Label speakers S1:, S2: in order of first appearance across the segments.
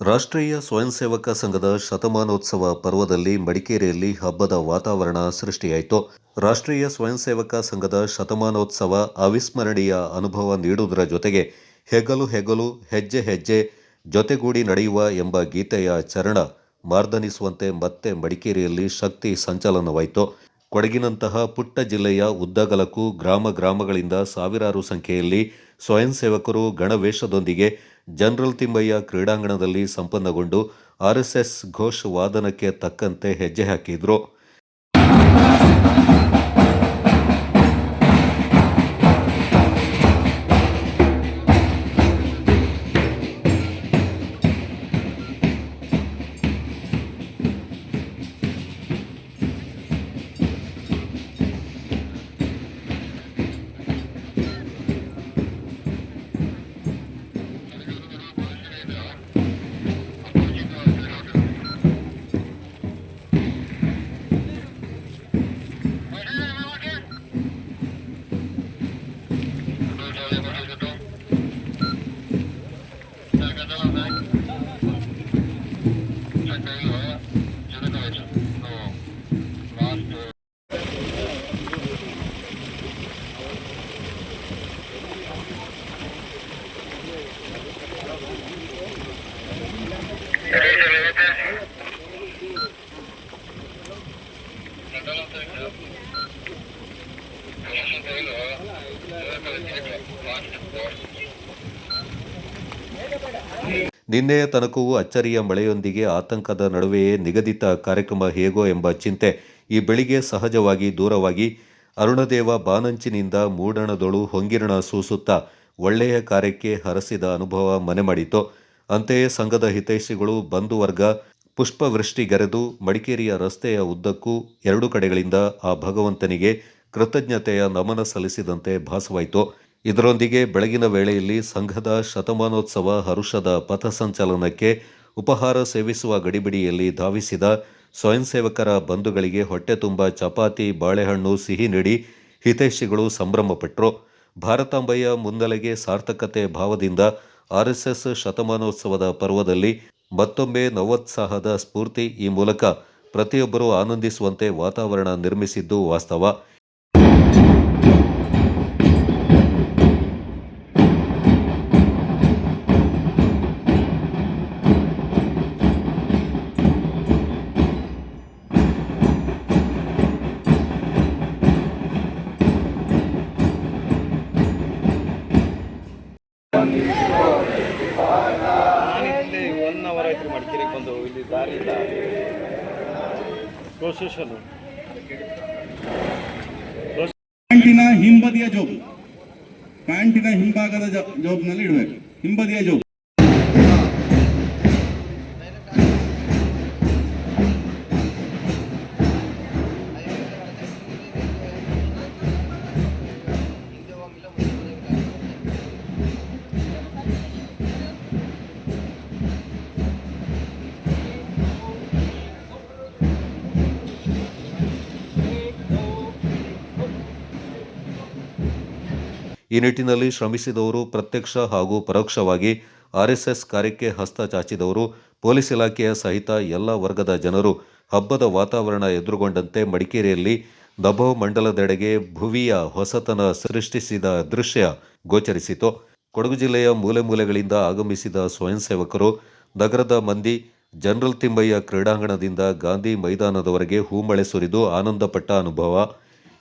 S1: ರಾಷ್ಟ್ರೀಯ ಸ್ವಯಂ ಸೇವಕ ಸಂಘದ ಶತಮಾನೋತ್ಸವ ಪರ್ವದಲ್ಲಿ ಮಡಿಕೇರಿಯಲ್ಲಿ ಹಬ್ಬದ ವಾತಾವರಣ ಸೃಷ್ಟಿಯಾಯಿತು. ರಾಷ್ಟ್ರೀಯ ಸ್ವಯಂ ಸೇವಕ ಸಂಘದ ಶತಮಾನೋತ್ಸವ ಅವಿಸ್ಮರಣೀಯ ಅನುಭವ ನೀಡುವುದರ ಜೊತೆಗೆ ಹೆಗಲು ಹೆಗಲು, ಹೆಜ್ಜೆ ಹೆಜ್ಜೆ, ಜೊತೆಗೂಡಿ ನಡೆಯುವ ಎಂಬ ಗೀತೆಯ ಚರಣ ಮಾರ್ದನಿಸುವಂತೆ ಮತ್ತೆ ಮಡಿಕೇರಿಯಲ್ಲಿ ಶಕ್ತಿ ಸಂಚಲನವಾಯಿತು. ಕೊಡಗಿನಂತಹ ಪುಟ್ಟ ಜಿಲ್ಲೆಯ ಉದ್ದಗಲಕ್ಕೂ ಗ್ರಾಮ ಗ್ರಾಮಗಳಿಂದ ಸಾವಿರಾರು ಸಂಖ್ಯೆಯಲ್ಲಿ ಸ್ವಯಂ ಸೇವಕರು ಗಣವೇಷದೊಂದಿಗೆ ಜನರಲ್ ತಿಮ್ಮಯ್ಯ ಕ್ರೀಡಾಂಗಣದಲ್ಲಿ ಸಂಪನ್ನಗೊಂಡು ಆರ್ಎಸ್ಎಸ್ ಘೋಷ್ ವಾದನಕ್ಕೆ ತಕ್ಕಂತೆ ಹೆಜ್ಜೆ ಹಾಕಿದ್ರು. ನಿನ್ನೆಯ ತನಕವೂ ಅಚ್ಚರಿಯ ಮಳೆಯೊಂದಿಗೆ ಆತಂಕದ ನಡುವೆಯೇ ನಿಗದಿತ ಕಾರ್ಯಕ್ರಮ ಹೇಗೋ ಎಂಬ ಚಿಂತೆ ಈ ಬೆಳಿಗ್ಗೆ ಸಹಜವಾಗಿ ದೂರವಾಗಿ ಅರುಣದೇವ ಬಾನಂಚಿನಿಂದ ಮೂಡಣದೊಳು ಹೊಂಗಿರಣ ಸೂಸುತ್ತಾ ಒಳ್ಳೆಯ ಕಾರ್ಯಕ್ಕೆ ಹರಸಿದ ಅನುಭವ ಮನೆ ಮಾಡಿತು ಅಂತೆಯೇ ಸಂಘದ ಹಿತೈಷಿಗಳು, ಬಂಧುವರ್ಗ, ಪುಷ್ಪವೃಷ್ಟಿಗೆರೆದು ಮಡಿಕೇರಿಯ ರಸ್ತೆಯ ಉದ್ದಕ್ಕೂ ಎರಡು ಕಡೆಗಳಿಂದ ಆ ಭಗವಂತನಿಗೆ ಕೃತಜ್ಞತೆಯ ನಮನ ಸಲ್ಲಿಸಿದಂತೆ ಭಾಸವಾಯಿತು. ಇದರೊಂದಿಗೆ ಬೆಳಗಿನ ವೇಳೆಯಲ್ಲಿ ಸಂಘದ ಶತಮಾನೋತ್ಸವ ಹರುಷದ ಪಥಸಂಚಲನಕ್ಕೆ ಉಪಹಾರ ಸೇವಿಸುವ ಗಡಿಬಿಡಿಯಲ್ಲಿ ಧಾವಿಸಿದ ಸ್ವಯಂ ಸೇವಕರ ಬಂಧುಗಳಿಗೆ ಹೊಟ್ಟೆ ತುಂಬ ಚಪಾತಿ, ಬಾಳೆಹಣ್ಣು, ಸಿಹಿ ನೀಡಿ ಹಿತೈಷಿಗಳು ಸಂಭ್ರಮಪಟ್ಟರು ಭಾರತಾಂಬೆಯ ಮುನ್ನೆಲೆಗೆ ಸಾರ್ಥಕತೆ ಭಾವದಿಂದ ಆರ್ಎಸ್ಎಸ್ ಶತಮಾನೋತ್ಸವದ ಪರ್ವದಲ್ಲಿ ಮತ್ತೊಮ್ಮೆ ನವೋತ್ಸಾಹದ ಸ್ಫೂರ್ತಿ ಈ ಮೂಲಕ ಪ್ರತಿಯೊಬ್ಬರೂ ಆನಂದಿಸುವಂತೆ ವಾತಾವರಣ ನಿರ್ಮಿಸಿದ್ದು ವಾಸ್ತವ.
S2: ಮಡಿಕೇರಿಗೆ ಬಂದು ಇಲ್ಲಿ ದಾರಿ ಇಲ್ಲ ಪ್ರೊಸೆಷನ್
S3: ಪ್ಯಾಂಟಿನ ಹಿಂಬದಿಯ ಜೋಬ್ ಪ್ಯಾಂಟಿನ ಹಿಂಭಾಗದ ಜೋಬ್ ಜೋಬ್ನಲ್ಲಿ ಇಡಬೇಕು. ಹಿಂಬದಿಯ ಜೋಬ್
S1: ಈ ನಿಟ್ಟಿನಲ್ಲಿ ಶ್ರಮಿಸಿದವರು ಪ್ರತ್ಯಕ್ಷ ಹಾಗೂ ಪರೋಕ್ಷವಾಗಿ ಆರ್ಎಸ್ಎಸ್ ಕಾರ್ಯಕ್ಕೆ ಹಸ್ತ ಚಾಚಿದವರು, ಪೊಲೀಸ್ ಇಲಾಖೆಯ ಸಹಿತ ಎಲ್ಲ ವರ್ಗದ ಜನರು ಹಬ್ಬದ ವಾತಾವರಣ ಎದುರುಗೊಂಡಂತೆ ಮಡಿಕೇರಿಯಲ್ಲಿ ದಬೋ ಮಂಡಲದೆಡೆಗೆ ಭುವಿಯ ಹೊಸತನ ಸೃಷ್ಟಿಸಿದ ದೃಶ್ಯ ಗೋಚರಿಸಿತು. ಕೊಡಗು ಜಿಲ್ಲೆಯ ಮೂಲೆ ಮೂಲೆಗಳಿಂದ ಆಗಮಿಸಿದ ಸ್ವಯಂ ಸೇವಕರು ನಗರದ ಮಂದಿ ಜನರಲ್ ತಿಮ್ಮಯ್ಯ ಕ್ರೀಡಾಂಗಣದಿಂದ ಗಾಂಧಿ ಮೈದಾನದವರೆಗೆ ಹೂಮಳೆ ಸುರಿದು ಆನಂದಪಟ್ಟ ಅನುಭವ.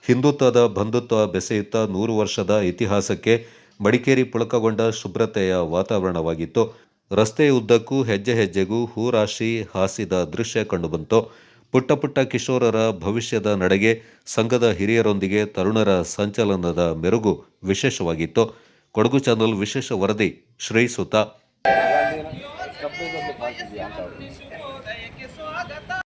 S1: ಹಿಂದುತ್ವದ ಬಂಧುತ್ವ ಬೆಸೆಯುತ್ತ ನೂರು ವರ್ಷದ ಇತಿಹಾಸಕ್ಕೆ ಮಡಿಕೇರಿ ಪುಳಕಗೊಂಡ ಶುಭ್ರತೆಯ ವಾತಾವರಣವಾಗಿತ್ತು. ರಸ್ತೆಯ ಉದ್ದಕ್ಕೂ ಹೆಜ್ಜೆ ಹೆಜ್ಜೆಗೂ ಹೂರಾಶಿ ಹಾಸಿದ ದೃಶ್ಯ ಕಂಡುಬಂತು. ಪುಟ್ಟ ಪುಟ್ಟ ಕಿಶೋರರ ಭವಿಷ್ಯದ ನಡೆಗೆ ಸಂಘದ ಹಿರಿಯರೊಂದಿಗೆ ತರುಣರ ಸಂಚಲನದ ಮೆರುಗು ವಿಶೇಷವಾಗಿತ್ತು. ಕೊಡಗು ಚಾನಲ್ ವಿಶೇಷ ವರದಿ ಶ್ರೀ ಸುತ
S2: ಕಬ್ಬಿದ